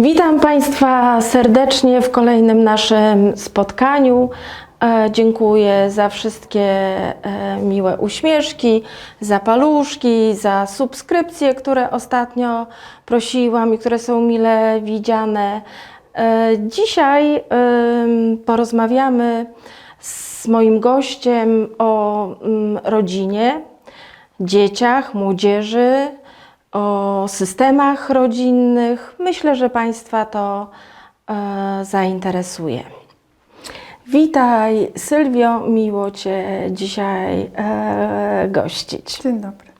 Witam Państwa serdecznie w kolejnym naszym spotkaniu. E, Dziękuję za wszystkie e, miłe uśmieszki, za paluszki, za subskrypcje, które ostatnio prosiłam i które są mile widziane. E, Dzisiaj porozmawiamy z moim gościem o mm, rodzinie, dzieciach, młodzieży, o systemach rodzinnych. Myślę, że Państwa to e, zainteresuje. Witaj, Sylwio, miło Cię dzisiaj e, gościć. Dzień dobry.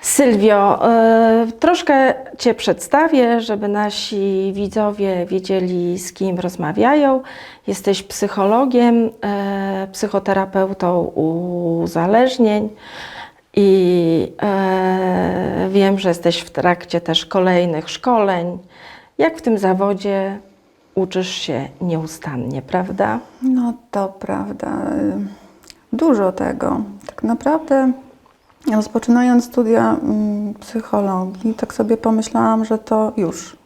Sylwio, e, troszkę Cię przedstawię, żeby nasi widzowie wiedzieli, z kim rozmawiają. Jesteś psychologiem, e, psychoterapeutą uzależnień i e, wiem, że jesteś w trakcie też kolejnych szkoleń. Jak w tym zawodzie uczysz się nieustannie, prawda? No to prawda. Dużo tego. Tak naprawdę rozpoczynając studia mm, psychologii, tak sobie pomyślałam, że to już.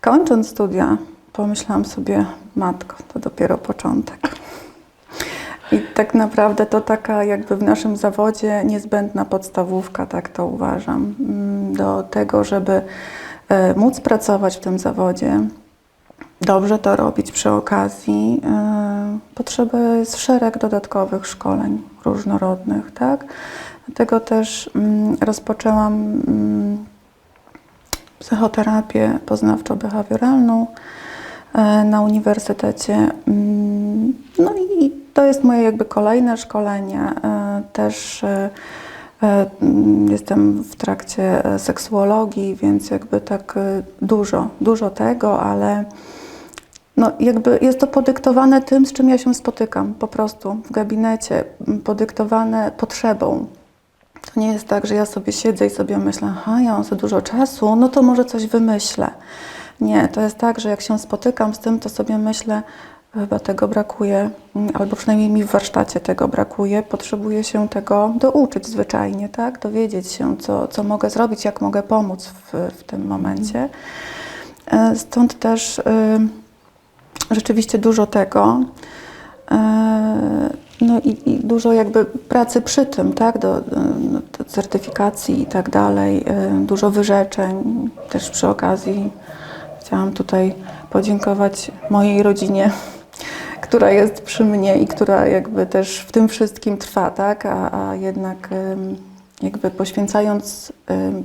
Kończąc studia, pomyślałam sobie, matko, to dopiero początek. I tak naprawdę to taka jakby w naszym zawodzie niezbędna podstawówka, tak to uważam, mm, do tego, żeby e, móc pracować w tym zawodzie, dobrze to robić przy okazji, y, potrzeba jest szereg dodatkowych szkoleń różnorodnych, tak? Dlatego też mm, rozpoczęłam mm, psychoterapię poznawczo-behawioralną y, na uniwersytecie. No i to jest moje jakby kolejne szkolenie. Y, Też y, mm, jestem w trakcie e, seksuologii, więc jakby tak dużo, dużo tego, ale no, jakby jest to podyktowane tym, z czym ja się spotykam po prostu w gabinecie, podyktowane potrzebą. To nie jest tak, że ja sobie siedzę i sobie myślę, aha, ja mam za dużo czasu, no to może coś wymyślę. Nie, to jest tak, że jak się spotykam z tym, to sobie myślę, chyba tego brakuje, m, albo przynajmniej mi w warsztacie tego brakuje, potrzebuję się tego douczyć zwyczajnie, tak? Dowiedzieć się, co, co mogę zrobić, jak mogę pomóc w, w tym momencie. E, Stąd też y, rzeczywiście dużo tego. E, No i, i dużo jakby pracy przy tym, tak, do, do do certyfikacji i tak dalej, e, dużo wyrzeczeń. Też przy okazji chciałam tutaj podziękować mojej rodzinie, która jest przy mnie i która jakby też w tym wszystkim trwa, tak, a, a jednak jakby poświęcając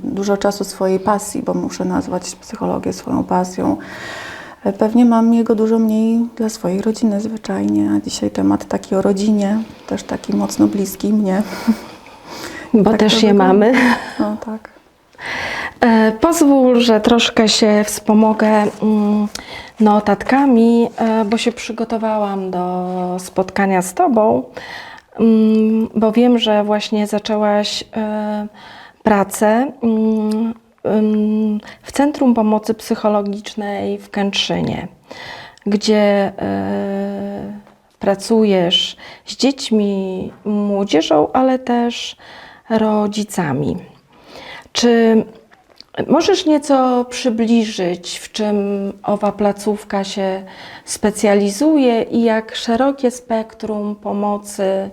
dużo czasu swojej pasji, bo muszę nazwać psychologię swoją pasją, E, Pewnie mam jego dużo mniej dla swojej rodziny zwyczajnie, a dzisiaj temat taki o rodzinie, też taki mocno bliski mnie. Bo Tak też je wygląda. mamy. No tak. E, Pozwól, że troszkę się wspomogę mm, notatkami, e, bo się przygotowałam do spotkania z Tobą, mm, bo wiem, że właśnie zaczęłaś e, pracę mm, w Centrum Pomocy Psychologicznej w Kętrzynie, gdzie pracujesz z dziećmi, młodzieżą, ale też rodzicami. Czy możesz nieco przybliżyć, w czym owa placówka się specjalizuje i jak szerokie spektrum pomocy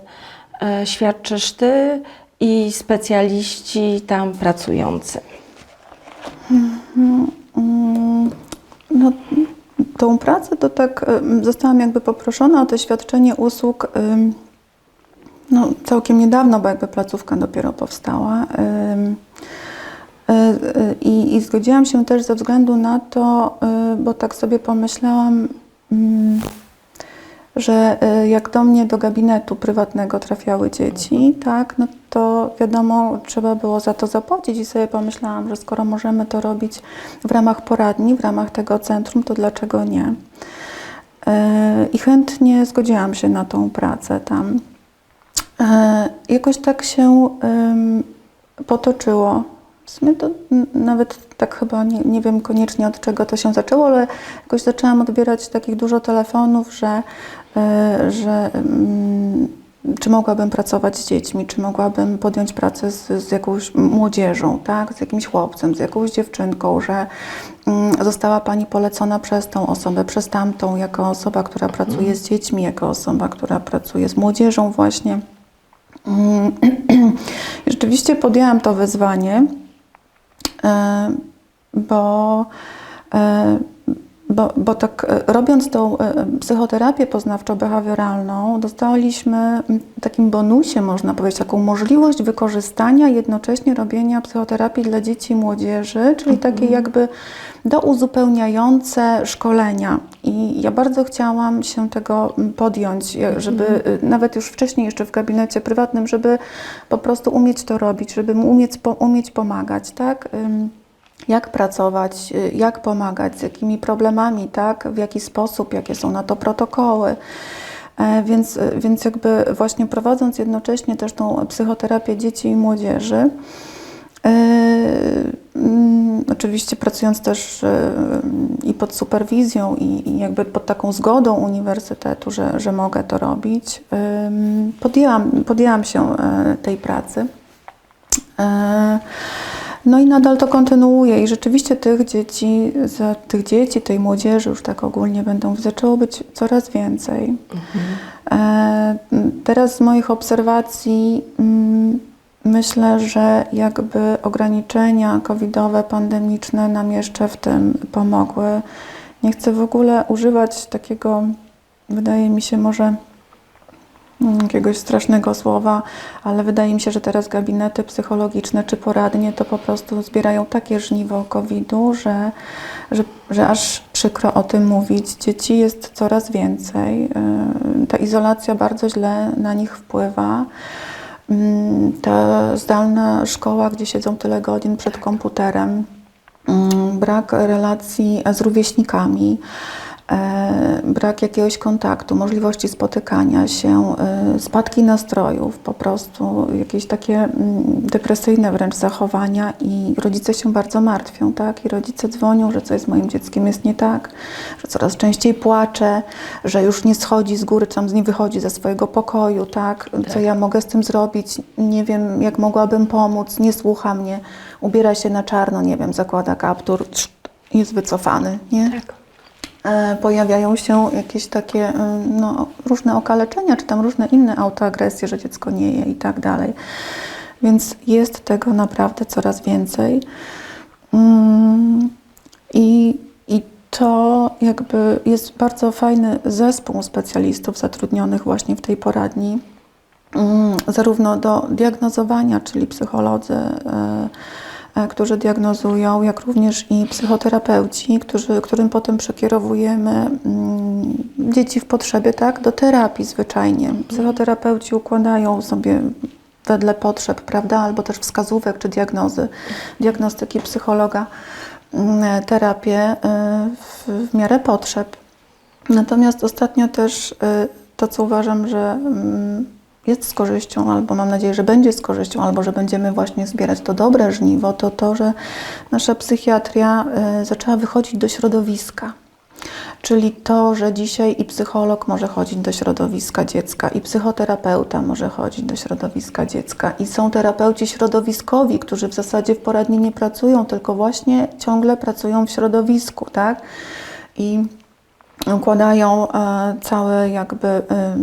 e, świadczysz Ty i specjaliści tam pracujący? Mm, No, tą pracę to tak em, zostałam jakby poproszona o to świadczenie usług em, no, całkiem niedawno, bo jakby placówka dopiero powstała. E, e, I, I zgodziłam się też ze względu na to, e, bo tak sobie pomyślałam, mm, że jak do mnie do gabinetu prywatnego trafiały dzieci, tak, no to wiadomo, trzeba było za to zapłacić i sobie pomyślałam, że skoro możemy to robić w ramach poradni, w ramach tego centrum, to dlaczego nie? I chętnie zgodziłam się na tą pracę tam. Jakoś tak się potoczyło. W sumie to nawet tak chyba nie, nie wiem koniecznie od czego to się zaczęło, ale jakoś zaczęłam odbierać takich dużo telefonów, że, e, że mm, czy mogłabym pracować z dziećmi, czy mogłabym podjąć pracę z, z jakąś młodzieżą, tak? z jakimś chłopcem, z jakąś dziewczynką, że, mm, została Pani polecona przez tą osobę, przez tamtą, jako osoba, która pracuje z dziećmi, jako osoba, która pracuje z młodzieżą właśnie. Mm, Rzeczywiście podjęłam to wyzwanie, bo, e, bo, bo tak e, robiąc tą e, psychoterapię poznawczo-behawioralną, dostaliśmy takim bonusie, można powiedzieć, taką możliwość wykorzystania jednocześnie robienia psychoterapii dla dzieci i młodzieży, czyli takie jakby douzupełniające szkolenia. I ja bardzo chciałam się tego podjąć, e, żeby e, nawet już wcześniej, jeszcze w gabinecie prywatnym, żeby po prostu umieć to robić, żeby mu umieć, umieć pomagać, tak? Jak pracować, y, jak pomagać, z jakimi problemami, tak, w jaki sposób, jakie są na to protokoły. E, Więc, y, więc jakby właśnie prowadząc jednocześnie też tą psychoterapię dzieci i młodzieży, e, mm, oczywiście pracując też e, i pod superwizją i, jakby pod taką zgodą uniwersytetu, że, że mogę to robić, podjęłam, podjęłam się e, tej pracy. No i nadal to kontynuuję i rzeczywiście tych dzieci, za tych dzieci, tej młodzieży już tak ogólnie będą, zaczęło być coraz więcej. E, Teraz z moich obserwacji mm, myślę, że jakby ograniczenia covidowe, pandemiczne nam jeszcze w tym pomogły. Nie chcę w ogóle używać takiego, wydaje mi się może jakiegoś strasznego słowa, ale wydaje mi się, że teraz gabinety psychologiczne czy poradnie to po prostu zbierają takie żniwo COVID-u, że, że, że aż przykro o tym mówić. Dzieci jest coraz więcej. Yy, Ta izolacja bardzo źle na nich wpływa. Mm, Ta zdalna szkoła, gdzie siedzą tyle godzin przed komputerem, mm, brak relacji z rówieśnikami, brak jakiegoś kontaktu, możliwości spotykania się, e, spadki nastrojów, po prostu jakieś takie mm, depresyjne wręcz zachowania i rodzice się bardzo martwią, tak? I rodzice dzwonią, że coś z moim dzieckiem jest nie tak, że coraz częściej płacze, że już nie schodzi z góry, czy tam nie wychodzi ze swojego pokoju, tak? Co ja mogę z tym zrobić? Nie wiem, jak mogłabym pomóc, nie słucha mnie, ubiera się na czarno, nie wiem, zakłada kaptur, jest wycofany, nie? Tak. E, pojawiają się jakieś takie e, no, różne okaleczenia, czy tam różne inne autoagresje, że dziecko nie je i tak dalej. Więc jest tego naprawdę coraz więcej. Mm, I, I to jakby jest bardzo fajny zespół specjalistów zatrudnionych właśnie w tej poradni, mm, zarówno do diagnozowania, czyli psycholodzy, e, którzy diagnozują, jak również i psychoterapeuci, którzy, którym potem przekierowujemy mm, dzieci w potrzebie, tak, do terapii zwyczajnie. Psychoterapeuci układają sobie wedle potrzeb, prawda, albo też wskazówek czy diagnozy, diagnostyki psychologa, mm, terapię y, w, w miarę potrzeb. Natomiast ostatnio też y, to, co uważam, że mm, jest z korzyścią, albo mam nadzieję, że będzie z korzyścią, albo że będziemy właśnie zbierać to dobre żniwo, to to, że nasza psychiatria y, zaczęła wychodzić do środowiska. Czyli to, że dzisiaj i psycholog może chodzić do środowiska dziecka, i psychoterapeuta może chodzić do środowiska dziecka, i są terapeuci środowiskowi, którzy w zasadzie w poradni nie pracują, tylko właśnie ciągle pracują w środowisku, tak? I układają e, cały jakby e,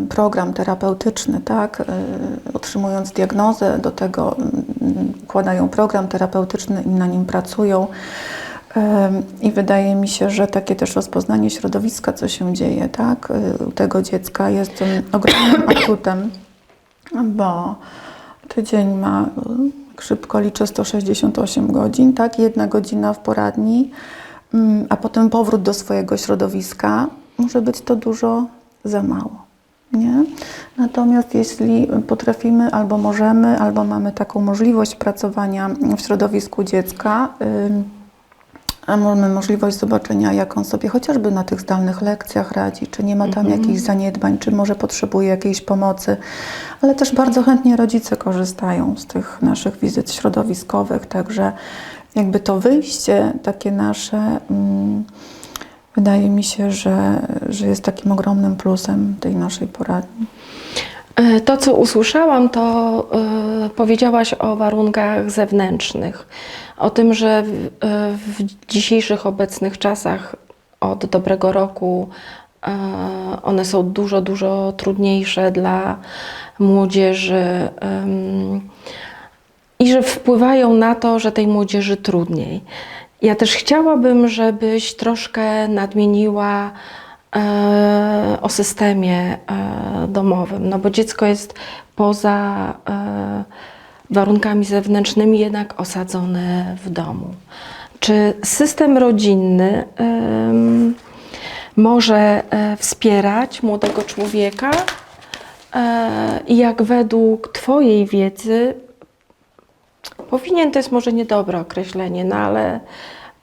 program terapeutyczny, tak, e, otrzymując diagnozę, do tego układają program terapeutyczny i na nim pracują. I wydaje mi się, że takie też rozpoznanie środowiska, co się dzieje, tak, u tego dziecka jest tym ogromnym atutem, bo tydzień ma, szybko liczę, 168 godzin, tak, jedna godzina w poradni, a potem powrót do swojego środowiska, może być to dużo za mało. Nie? Natomiast jeśli potrafimy, albo możemy, albo mamy taką możliwość pracowania w środowisku dziecka, a mamy możliwość zobaczenia, jak on sobie chociażby na tych zdalnych lekcjach radzi, czy nie ma tam jakichś zaniedbań, czy może potrzebuje jakiejś pomocy, ale też bardzo chętnie rodzice korzystają z tych naszych wizyt środowiskowych, także jakby to wyjście takie nasze, mm, wydaje mi się, że, że jest takim ogromnym plusem tej naszej poradni. E, To, co usłyszałam, to e, powiedziałaś o warunkach zewnętrznych. O tym, że w, e, w dzisiejszych obecnych czasach od dobrego roku e, one są dużo, dużo trudniejsze dla młodzieży em, i że wpływają na to, że tej młodzieży trudniej. Ja też chciałabym, żebyś troszkę nadmieniła e, o systemie e, domowym, no bo dziecko jest poza e, warunkami zewnętrznymi jednak osadzone w domu. Czy system rodzinny em, może e, wspierać młodego człowieka? E, I jak według Twojej wiedzy powinien to jest może niedobre określenie, no ale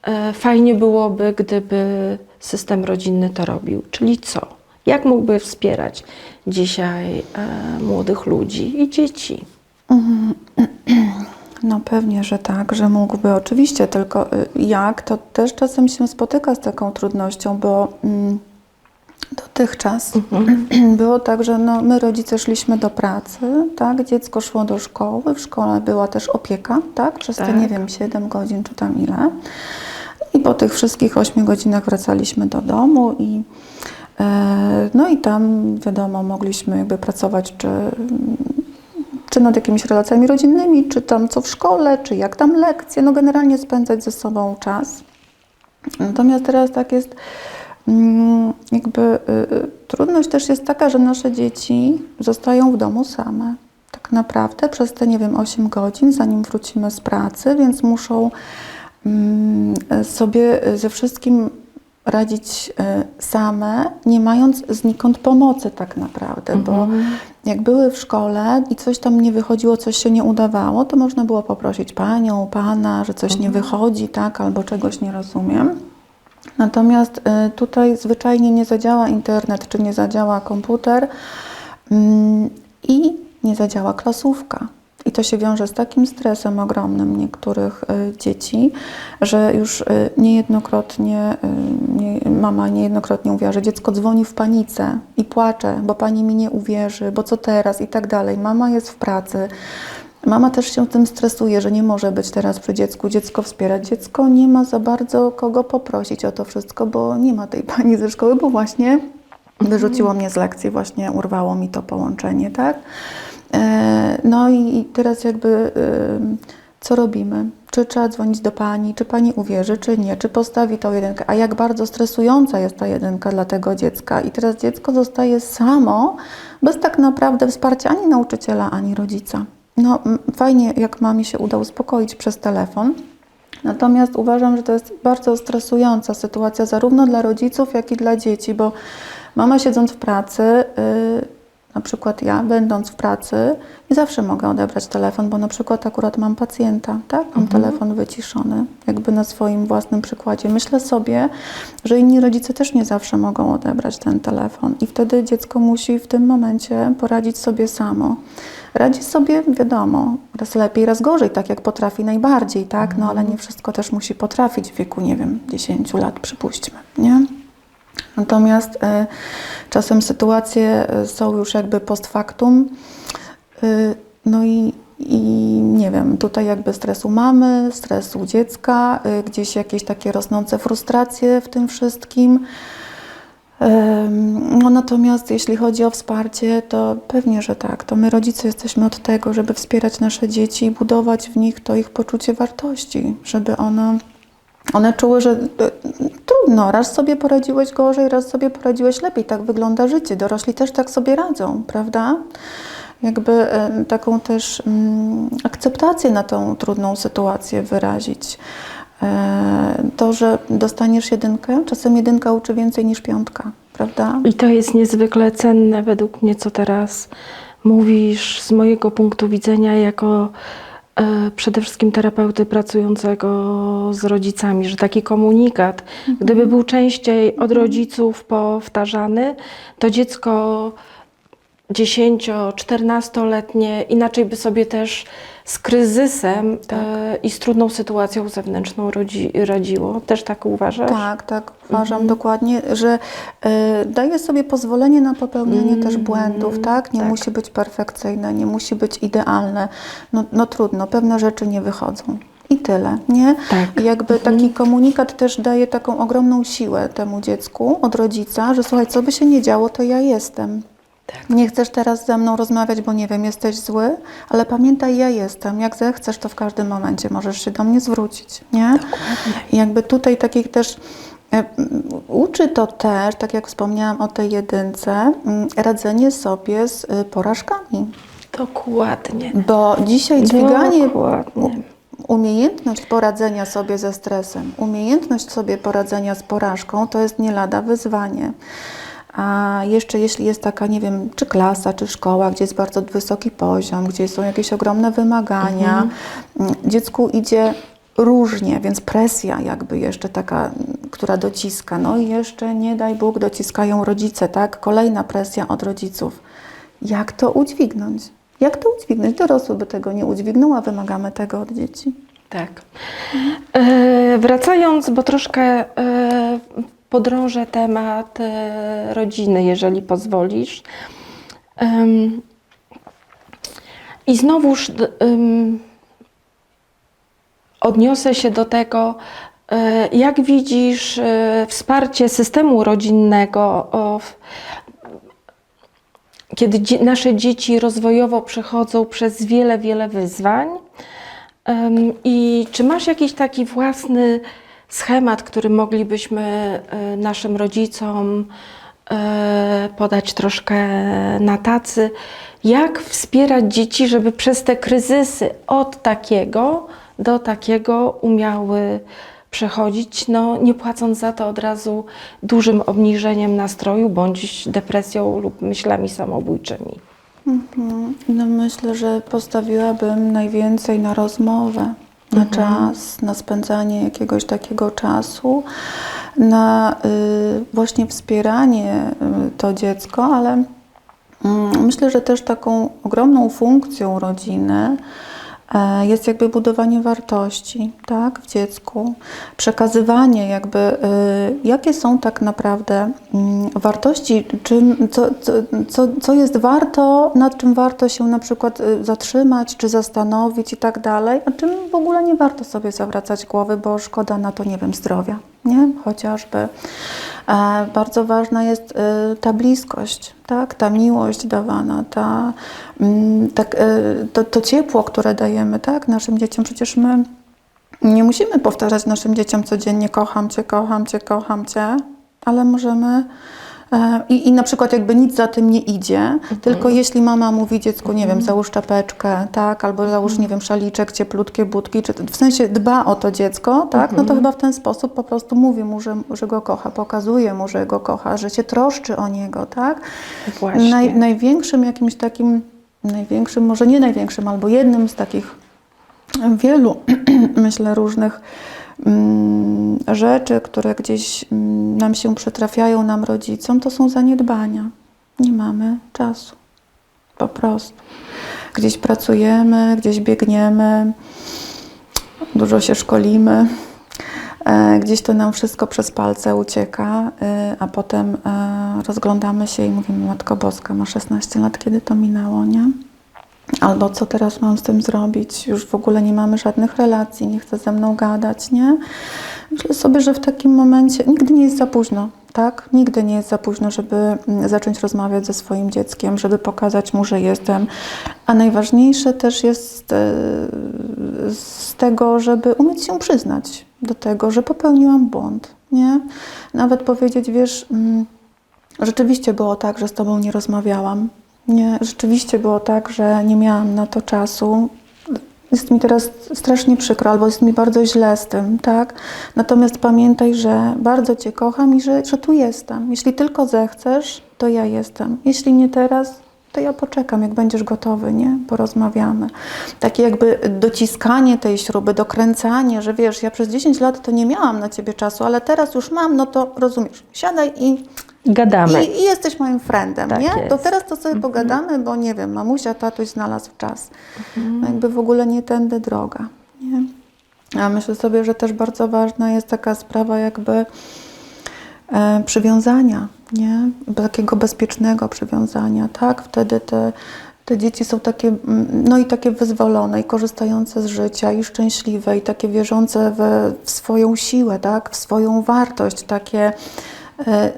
e, fajnie byłoby, gdyby system rodzinny to robił. Czyli co? Jak mógłby wspierać dzisiaj e, młodych ludzi i dzieci? No pewnie, że tak, że mógłby oczywiście, tylko y, jak, to też czasem się spotyka z taką trudnością, bo mm, dotychczas było tak, że no, my rodzice szliśmy do pracy, tak, dziecko szło do szkoły, w szkole była też opieka, tak, przez te Tak. nie wiem, 7 godzin czy tam ile. I po tych wszystkich 8 godzinach wracaliśmy do domu i e, no i tam wiadomo, mogliśmy jakby pracować czy czy nad jakimiś relacjami rodzinnymi, czy tam co w szkole, czy jak tam lekcje, no generalnie spędzać ze sobą czas. Natomiast teraz tak jest, mm, jakby y, y, trudność też jest taka, że nasze dzieci zostają w domu same. Tak naprawdę przez te, nie wiem, 8 godzin, zanim wrócimy z pracy, więc muszą mm, sobie ze wszystkim radzić y, same, nie mając znikąd pomocy tak naprawdę, bo jak były w szkole i coś tam nie wychodziło, coś się nie udawało, to można było poprosić panią, pana, że coś nie wychodzi, tak, albo czegoś nie rozumiem. Natomiast y, tutaj zwyczajnie nie zadziała internet, czy nie zadziała komputer mm, i nie zadziała klasówka. I to się wiąże z takim stresem ogromnym niektórych y, dzieci, że już y, niejednokrotnie nie, mama niejednokrotnie mówiła, że dziecko dzwoni w panice i płacze, bo pani mi nie uwierzy, bo co teraz i tak dalej. Mama jest w pracy. Mama też się tym stresuje, że nie może być teraz przy dziecku, dziecko wspierać. Dziecko nie ma za bardzo kogo poprosić o to wszystko, bo nie ma tej pani ze szkoły, bo właśnie wyrzuciło mnie z lekcji, właśnie urwało mi to połączenie, tak? E, No i teraz jakby y, co robimy? Czy trzeba dzwonić do pani, czy pani uwierzy, czy nie, czy postawi tą jedynkę, a jak bardzo stresująca jest ta jedynka dla tego dziecka. I teraz dziecko zostaje samo, bez tak naprawdę wsparcia ani nauczyciela, ani rodzica. No fajnie, jak mamie się uda uspokoić przez telefon, Natomiast uważam, że to jest bardzo stresująca sytuacja zarówno dla rodziców, jak i dla dzieci, bo mama siedząc w pracy, yy, na przykład ja będąc w pracy, nie zawsze mogę odebrać telefon, bo na przykład akurat mam pacjenta, tak? Mam telefon wyciszony, jakby na swoim własnym przykładzie. Myślę sobie, że inni rodzice też nie zawsze mogą odebrać ten telefon i wtedy dziecko musi w tym momencie poradzić sobie samo. Radzi sobie, wiadomo, raz lepiej, raz gorzej, tak jak potrafi najbardziej, tak? No ale nie wszystko też musi potrafić w wieku, nie wiem, 10 lat, przypuśćmy, nie? Natomiast y, czasem sytuacje y, są już jakby post factum, y, no i, i nie wiem, tutaj jakby stresu mamy, stresu dziecka, gdzieś jakieś takie rosnące frustracje w tym wszystkim. No natomiast jeśli chodzi o wsparcie, to pewnie, że tak. To my rodzice jesteśmy od tego, żeby wspierać nasze dzieci i budować w nich to ich poczucie wartości, żeby ono, one czuły, że trudno, raz sobie poradziłeś gorzej, raz sobie poradziłeś lepiej. Tak wygląda życie. Dorośli też tak sobie radzą, prawda? Jakby taką też mm, akceptację na tą trudną sytuację wyrazić. E, To, że dostaniesz jedynkę, czasem jedynka uczy więcej niż piątka, prawda? I to jest niezwykle cenne według mnie, co teraz mówisz z mojego punktu widzenia jako przede wszystkim terapeuty pracującego z rodzicami, że taki komunikat, gdyby był częściej od rodziców powtarzany, to dziecko 10-14-letnie inaczej by sobie też z kryzysem Tak. e, i z trudną sytuacją zewnętrzną rodzi, radziło. Też tak uważasz? Tak, tak, uważam Mhm. dokładnie, że y, daje sobie pozwolenie na popełnianie Mm, też błędów, tak? Nie tak. musi być perfekcyjne, nie musi być idealne. No, no trudno, pewne rzeczy nie wychodzą. I tyle, nie? Tak. Jakby taki komunikat też daje taką ogromną siłę temu dziecku od rodzica, że słuchaj, co by się nie działo, to ja jestem. Tak. Nie chcesz teraz ze mną rozmawiać, bo nie wiem, jesteś zły, ale pamiętaj, ja jestem. Jak zechcesz, to w każdym momencie możesz się do mnie zwrócić, nie? I jakby tutaj takich też e, uczy to też, tak jak wspomniałam o tej jedynce, m, radzenie sobie z y, porażkami. Dokładnie. Bo dzisiaj dźwiganie, Dokładnie. umiejętność poradzenia sobie ze stresem, umiejętność sobie poradzenia z porażką to jest nie lada wyzwanie. A jeszcze jeśli jest taka, nie wiem, czy klasa, czy szkoła, gdzie jest bardzo wysoki poziom, gdzie są jakieś ogromne wymagania, mm, dziecku idzie różnie, więc presja jakby jeszcze taka, mm, która dociska. No i jeszcze, nie daj Bóg, dociskają rodzice, tak? Kolejna presja od rodziców. Jak to udźwignąć? Jak to udźwignąć? Dorosły by tego nie udźwignął, a wymagamy tego od dzieci. Tak. E, wracając, bo troszkę e, podrążę temat e, rodziny, jeżeli pozwolisz. I znowuż odniosę się do tego, e, jak widzisz e, wsparcie systemu rodzinnego, kiedy nasze dzieci rozwojowo przechodzą przez wiele, wiele wyzwań. I czy masz jakiś taki własny schemat, który moglibyśmy e, naszym rodzicom e, podać troszkę na tacy? Jak wspierać dzieci, żeby przez te kryzysy od takiego do takiego umiały przechodzić, no nie płacąc za to od razu dużym obniżeniem nastroju bądź depresją lub myślami samobójczymi? Mhm. No myślę, że postawiłabym najwięcej na rozmowę, na czas, na spędzanie jakiegoś takiego czasu, na y, właśnie wspieranie y, to dziecko, ale mm, myślę, że też taką ogromną funkcją rodziny jest jakby budowanie wartości tak, w dziecku, przekazywanie jakby, y, jakie są tak naprawdę mm, wartości, czym, co, co, co, co jest warto, nad czym warto się na przykład y, zatrzymać, czy zastanowić i tak dalej, a czym w ogóle nie warto sobie zawracać głowy, bo szkoda na to, nie wiem, zdrowia, nie? Chociażby. E, Bardzo ważna jest y, ta bliskość, tak? ta miłość dawana, ta, mm, tak, y, to, to ciepło, które dajemy tak? naszym dzieciom. Przecież my nie musimy powtarzać naszym dzieciom codziennie kocham cię, kocham cię, kocham cię, ale możemy i, i na przykład jakby nic za tym nie idzie, tylko jeśli mama mówi dziecku, nie wiem, załóż czapeczkę, tak, albo załóż, nie wiem, szaliczek, cieplutkie budki, czy w sensie dba o to dziecko, tak, no to chyba w ten sposób po prostu mówi mu, że, że go kocha, pokazuje mu, że go kocha, że się troszczy o niego, tak. Właśnie. Naj, największym jakimś takim, największym, może nie największym, albo jednym z takich wielu, myślę, różnych rzeczy, które gdzieś mm, nam się przytrafiają, nam rodzicom, to są zaniedbania. Nie mamy czasu. Po prostu. Gdzieś pracujemy, gdzieś biegniemy, dużo się szkolimy. E, Gdzieś to nam wszystko przez palce ucieka, e, a potem e, rozglądamy się i mówimy, Matko Boska, ma 16 lat, kiedy to minęło, nie? Albo co teraz mam z tym zrobić? Już w ogóle nie mamy żadnych relacji, nie chce ze mną gadać, nie? Myślę sobie, że w takim momencie nigdy nie jest za późno, tak? Nigdy nie jest za późno, żeby mm, zacząć rozmawiać ze swoim dzieckiem, żeby pokazać mu, że jestem. A najważniejsze też jest e, z tego, żeby umieć się przyznać do tego, że popełniłam błąd, nie? Nawet powiedzieć, wiesz, mm, rzeczywiście było tak, że z Tobą nie rozmawiałam. Nie, rzeczywiście było tak, że nie miałam na to czasu. Jest mi teraz strasznie przykro, albo jest mi bardzo źle z tym, tak? Natomiast pamiętaj, że bardzo Cię kocham i że, że tu jestem. Jeśli tylko zechcesz, to ja jestem. Jeśli nie teraz, to ja poczekam, jak będziesz gotowy, nie? Porozmawiamy. Takie jakby dociskanie tej śruby, dokręcanie, że wiesz, ja przez 10 lat to nie miałam na Ciebie czasu, ale teraz już mam, no to rozumiesz. Siadaj i Gadamy. I, i jesteś moim friendem, Tak nie? To jest. teraz to sobie pogadamy, bo nie wiem, mamusia, tatuś znalazł czas. No jakby w ogóle nie tędy droga, nie? A myślę sobie, że też bardzo ważna jest taka sprawa jakby e, przywiązania, nie? Takiego bezpiecznego przywiązania, tak? Wtedy te, te dzieci są takie, mm, no i takie wyzwolone i korzystające z życia i szczęśliwe i takie wierzące we, w swoją siłę, tak? W swoją wartość, takie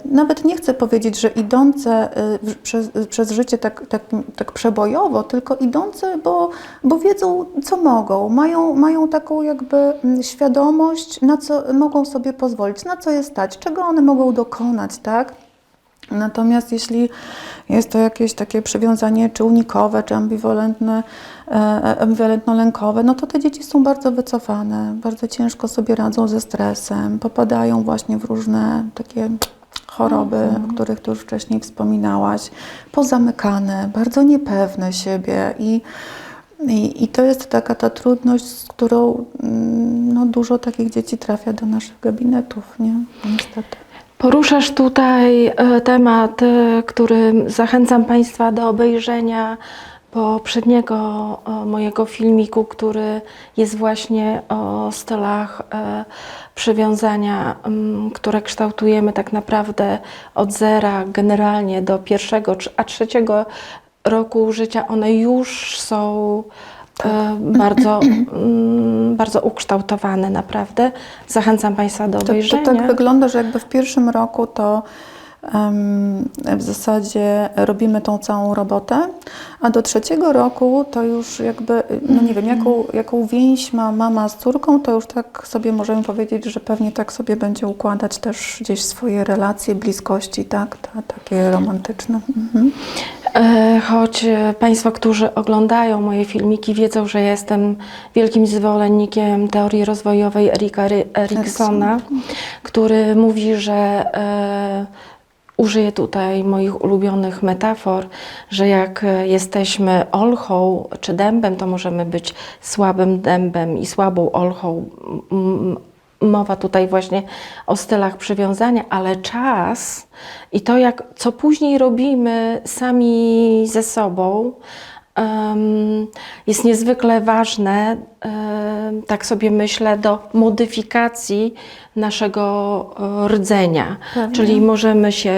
nawet nie chcę powiedzieć, że idące e, przez, przez życie tak, tak, tak przebojowo, tylko idące, bo, bo wiedzą, co mogą. Mają, mają taką jakby mm, świadomość, na co mogą sobie pozwolić, na co je stać, czego one mogą dokonać, tak? Natomiast jeśli jest to jakieś takie przywiązanie czy unikowe, czy ambiwalentne, e, ambiwalentno-lękowe, no to te dzieci są bardzo wycofane, bardzo ciężko sobie radzą ze stresem, popadają właśnie w różne takie choroby, o których tu już wcześniej wspominałaś, pozamykane, bardzo niepewne siebie i, i, i to jest taka ta trudność, z którą mm, no, dużo takich dzieci trafia do naszych gabinetów, nie? Niestety. Poruszasz tutaj e, temat, e, który zachęcam Państwa do obejrzenia poprzedniego e, mojego filmiku, który jest właśnie o stylach e, przywiązania, które kształtujemy tak naprawdę od zera generalnie do pierwszego a trzeciego roku życia. One już są e, bardzo, bardzo ukształtowane naprawdę. Zachęcam Państwa do To, to obejrzenia. tak wygląda, że jakby w pierwszym roku to w zasadzie robimy tą całą robotę, a do trzeciego roku to już jakby, no nie wiem, jaką, jaką więź ma mama z córką, to już tak sobie możemy powiedzieć, że pewnie tak sobie będzie układać też gdzieś swoje relacje, bliskości, tak, ta, takie romantyczne. Mhm. E, Choć Państwo, którzy oglądają moje filmiki, wiedzą, że jestem wielkim zwolennikiem teorii rozwojowej Erika Eriksona, który mówi, że e, użyję tutaj moich ulubionych metafor, że jak e, jesteśmy olchą czy dębem, to możemy być słabym dębem i słabą olchą. Mowa tutaj właśnie o stylach przywiązania, ale czas i to, jak, co później robimy sami ze sobą, jest niezwykle ważne, tak sobie myślę, do modyfikacji naszego e, rdzenia. Pewnie. Czyli możemy się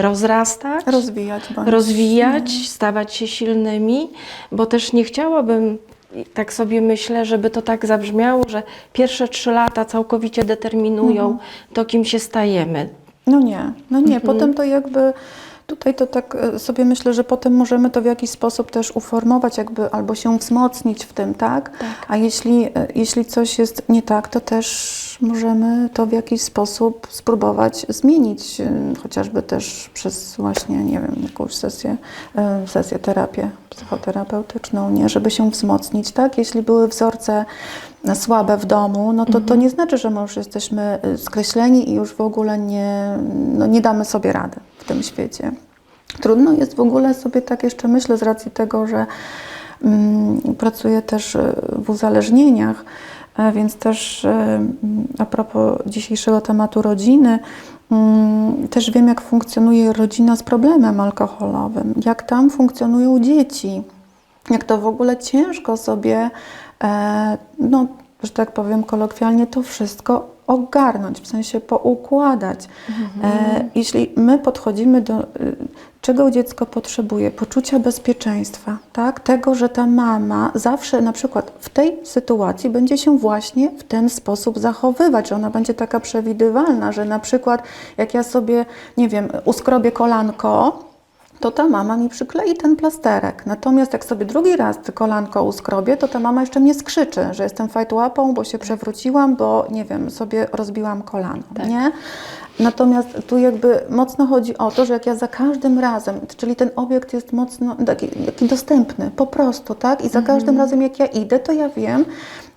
rozrastać, Rozwijać bądź rozwijać, stawać się silnymi, bo też nie chciałabym, tak sobie myślę, żeby to tak zabrzmiało, że pierwsze trzy lata całkowicie determinują to, kim się stajemy. No nie, no nie. Mhm. Potem to jakby tutaj to tak e, sobie myślę, że potem możemy to w jakiś sposób też uformować, jakby albo się wzmocnić w tym, tak? A jeśli, e, jeśli coś jest nie tak, to też możemy to w jakiś sposób spróbować zmienić, e, chociażby też przez właśnie, nie wiem, jakąś sesję, sesję terapię psychoterapeutyczną, nie? Żeby się wzmocnić, tak? Jeśli były wzorce słabe w domu, no to to nie znaczy, że my już jesteśmy skreśleni i już w ogóle nie, no nie damy sobie rady w tym świecie. Trudno jest w ogóle sobie tak jeszcze myślę z racji tego, że mm, pracuję też y, w uzależnieniach, e, więc też y, mm, a propos dzisiejszego tematu rodziny, mm, też wiem jak funkcjonuje rodzina z problemem alkoholowym, jak tam funkcjonują dzieci, jak to w ogóle ciężko sobie, e, no, że tak powiem kolokwialnie, to wszystko ogarnąć, w sensie poukładać. E, jeśli my podchodzimy do y, czego dziecko potrzebuje, poczucia bezpieczeństwa, tak? tego, że ta mama zawsze na przykład w tej sytuacji będzie się właśnie w ten sposób zachowywać, że ona będzie taka przewidywalna, że na przykład jak ja sobie, nie wiem, uskrobię kolanko, to ta mama mi przyklei ten plasterek. Natomiast jak sobie drugi raz kolanko uskrobię, to ta mama jeszcze mnie skrzyczy, że jestem fajtłapą, bo się przewróciłam, bo nie wiem, sobie rozbiłam kolano, nie? Natomiast tu jakby mocno chodzi o to, że jak ja za każdym razem, czyli ten obiekt jest mocno taki, taki dostępny, po prostu, tak? I za każdym razem jak ja idę, to ja wiem,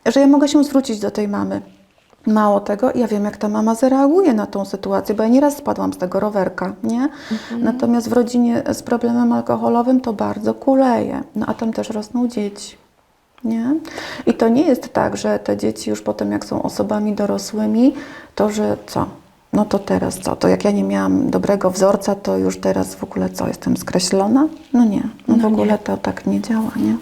że ja mogę się zwrócić do tej mamy. Mało tego, ja wiem, jak ta mama zareaguje na tą sytuację, bo ja nieraz spadłam z tego rowerka, nie? Natomiast w rodzinie z problemem alkoholowym to bardzo kuleje, no a tam też rosną dzieci. Nie? I to nie jest tak, że te dzieci już potem, jak są osobami dorosłymi, to że co? no to teraz co? To jak ja nie miałam dobrego wzorca, to już teraz w ogóle co? Jestem skreślona? No nie, no, w No nie. ogóle to tak nie działa, nie?